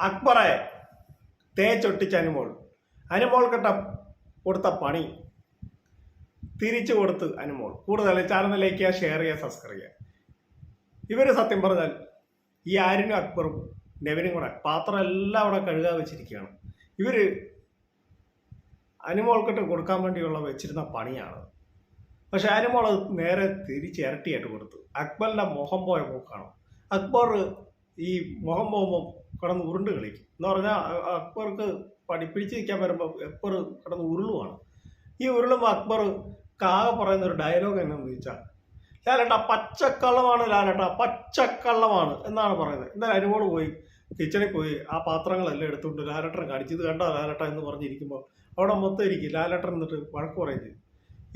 അക്ബറെ തേച്ചൊട്ടിച്ച അനുമോൾ. അനുമോൾ കെട്ട കൊടുത്ത പണി തിരിച്ചു കൊടുത്ത് അനുമോൾ. കൂടുതൽ ചാനലിലേക്ക് ഷെയർ ചെയ്യുക സബ്സ്ക്രൈബ് ചെയ്യുക. ഇവർ സത്യം പറഞ്ഞാൽ ഈ ആരിനും അക്ബറും നെവിനും കൂടെ പാത്രം എല്ലാം അവിടെ കഴുകാൻ വെച്ചിരിക്കുകയാണ്. ഇവർ അനുമോൾക്കിട്ട് കൊടുക്കാൻ വേണ്ടിയുള്ള വെച്ചിരുന്ന പണിയാണ്. പക്ഷെ അനുമോൾ അത് നേരെ തിരിച്ച് ഇരട്ടിയായിട്ട് കൊടുത്തു. അക്ബറിന്റെ മുഖം പോയ പോക്കാണ് അക്ബർ ഈ മുഖം പോകുമ്പോൾ കിടന്ന് ഉരുണ്ട് കളിക്കും. എന്ന് പറഞ്ഞാൽ അക്ബർക്ക് പടി പിടിച്ച് നിൽക്കാൻ വരുമ്പോൾ അക്ബർ കിടന്ന് ഉരുളുവാണ്. ഈ ഉരുളുമ്പോൾ അക്ബർ കാകെ പറയുന്ന ഒരു ഡയലോഗ് എന്നു ചോദിച്ചാൽ ലാലേട്ട പച്ചക്കള്ളമാണ് ലാലേട്ട പച്ചക്കള്ളമാണ് എന്നാണ് പറയുന്നത്. എന്നാൽ അനുമോൾ പോയി കിച്ചണിൽ പോയി ആ പാത്രങ്ങളെല്ലാം എടുത്തുകൊണ്ട് ലാലേട്ടനെ കാണിച്ചു ഇത് കണ്ടോ ലാലേട്ട എന്ന് പറഞ്ഞിരിക്കുമ്പോൾ അവിടെ മൊത്തം ഇരിക്കും. ലാലേട്ടൻ എന്നിട്ട് വഴക്ക് പറയും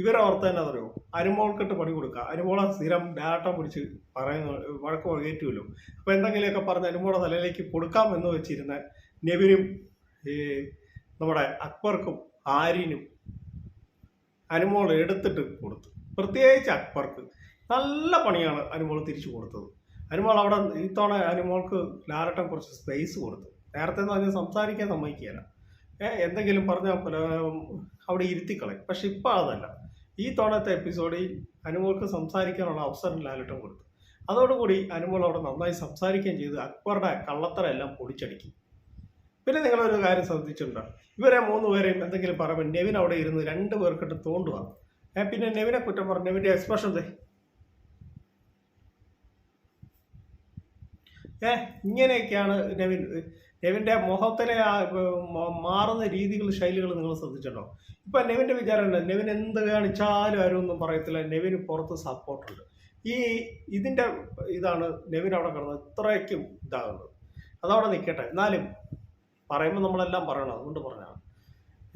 ചെയ്യും ഇവരെ ഓർത്ത് തന്നെ അറിയോ അരുമോൾക്കിട്ട് പണി കൊടുക്കുക അരുമോളെ സ്ഥിരം ഡാട്ടം പിടിച്ച് പറയുന്ന വഴക്ക് കയറ്റുമല്ലോ അപ്പോൾ എന്തെങ്കിലുമൊക്കെ പറഞ്ഞ് അരുമോളെ തലയിലേക്ക് കൊടുക്കാം എന്ന് വെച്ചിരുന്ന നെബിനും ഈ നമ്മുടെ അക്ബർക്കും ആര്യനും അനുമോൾ എടുത്തിട്ട് കൊടുത്തു. പ്രത്യേകിച്ച് അക്ബർക്ക് നല്ല പണിയാണ് അനുമോൾ തിരിച്ചു കൊടുത്തത്. അനുമോൾ അവിടെ ഇത്തവണ അനുമോൾക്ക് ലാരട്ടം കുറച്ച് സ്പേസ് കൊടുത്തു. നേരത്തെ എന്ന് പറഞ്ഞാൽ സംസാരിക്കാൻ സമ്മതിക്കുകയില്ല. എന്തെങ്കിലും പറഞ്ഞാൽ അവിടെ ഇരുത്തിക്കളയും. പക്ഷെ ഇപ്പം അതല്ല. ഈ തവണത്തെ എപ്പിസോഡിൽ അനുമോൾക്ക് സംസാരിക്കാനുള്ള അവസരം ലാലിട്ടും കൊടുത്തു. അതോടുകൂടി അനുമോൾ അവിടെ നന്നായി സംസാരിക്കുകയും ചെയ്ത്. അക്ബറുടെ കള്ളത്തരം എല്ലാം പൊടിച്ചടിക്കും. പിന്നെ നിങ്ങളൊരു കാര്യം ശ്രദ്ധിച്ചിട്ടുണ്ടോ? ഇവരെ മൂന്ന് പേരെയും എന്തെങ്കിലും പറയുമ്പോൾ നെവിൻ അവിടെ ഇരുന്ന് രണ്ട് പേർക്കിട്ട് തോണ്ടുവാണ് പിന്നെ നെവിനെ കുറ്റം പറഞ്ഞു നെവിന്റെ എക്സ്പ്രഷൻ ഏ ഇങ്ങനെയൊക്കെയാണ് നെവിൻ നെവിന്റെ മുഖത്തിലെ മാറുന്ന രീതികൾ ശൈലികൾ നിങ്ങൾ ശ്രദ്ധിച്ചിട്ടുണ്ടോ? ഇപ്പം നെവിന്റെ വിചാരം ഉണ്ട് നെവിൻ എന്ത് കാണിച്ചാലും ആരും ഒന്നും പറയത്തില്ല. നെവിന് പുറത്ത് സപ്പോർട്ടുണ്ട് ഈ ഇതിന്റെ ഇതാണ് നെവിൻ അവിടെ കിടന്നത്. ഇത്രയ്ക്കും ഇതാകുന്നത് അതവിടെ നിൽക്കട്ടെ. എന്നാലും പറയുമ്പോൾ നമ്മളെല്ലാം പറയണം. അതുകൊണ്ട് പറഞ്ഞാണ്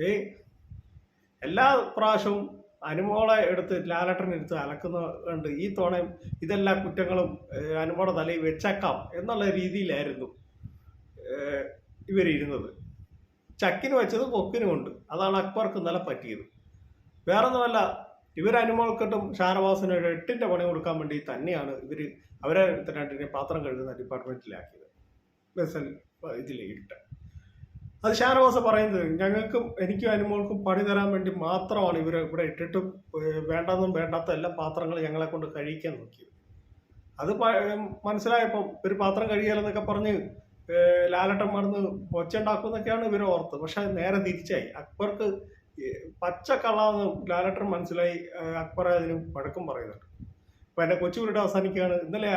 ഏ എല്ലാ പ്രാവശ്യവും അനുമോളെ എടുത്ത് ലാലട്ടൻ എടുത്ത് അലക്കുന്ന കണ്ട് ഈ തോണയും ഇതെല്ലാ കുറ്റങ്ങളും അനുമോടെ തലയിൽ വെച്ചേക്കാം എന്നുള്ള രീതിയിലായിരുന്നു ഇവരിരുന്നത്. ചക്കിന് വെച്ചത് കൊക്കിനും ഉണ്ട്. അതാണ് അക്ബർക്ക് ഇന്നലെ പറ്റിയത്. വേറൊന്നുമല്ല ഇവർ അനുമോൾക്കിട്ടും ഷാനവാസിന് ഒരു എട്ടിന്റെ പണി കൊടുക്കാൻ വേണ്ടി തന്നെയാണ് ഇവർ അവരെ രണ്ടിനെ പാത്രം കഴുകുന്ന ഡിപ്പാർട്ട്മെന്റിലാക്കിയത് ബസൽ ഇതിലേക്ക് അത് ഷാനവാസ പറയുന്നത് ഞങ്ങൾക്കും എനിക്കും അനുമോൾക്കും പണി തരാൻ വേണ്ടി മാത്രമാണ് ഇവർ ഇവിടെ ഇട്ടിട്ട് വേണ്ടതും വേണ്ടാത്ത എല്ലാ പാത്രങ്ങൾ ഞങ്ങളെ കൊണ്ട് കഴിക്കാൻ നോക്കിയത് അത് മനസ്സിലായപ്പം ഒരു പാത്രം കഴിയാലെന്നൊക്കെ പറഞ്ഞ് ലാലട്ടം മറന്ന് ഒച്ചുണ്ടാക്കുമെന്നൊക്കെയാണ് ഇവർ ഓർത്ത് പക്ഷെ നേരെ തിരിച്ചായി. അക്ബർക്ക് പച്ച കള്ളാന്ന് ലാലട്ടൻ മനസ്സിലായി അക്ബർ അതിന് വഴക്കം പറയുന്നുണ്ട്. അപ്പം എന്റെ കൊച്ചു വീട് അവസാനിക്കുകയാണ്. ഇന്നലെ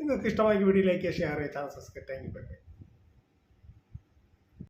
നിങ്ങൾക്ക് ഇഷ്ടമായി വീഡിയോയിലേക്ക് ഷെയർ ചെയ്യാൻ ചാൻസസ് താങ്ക് യു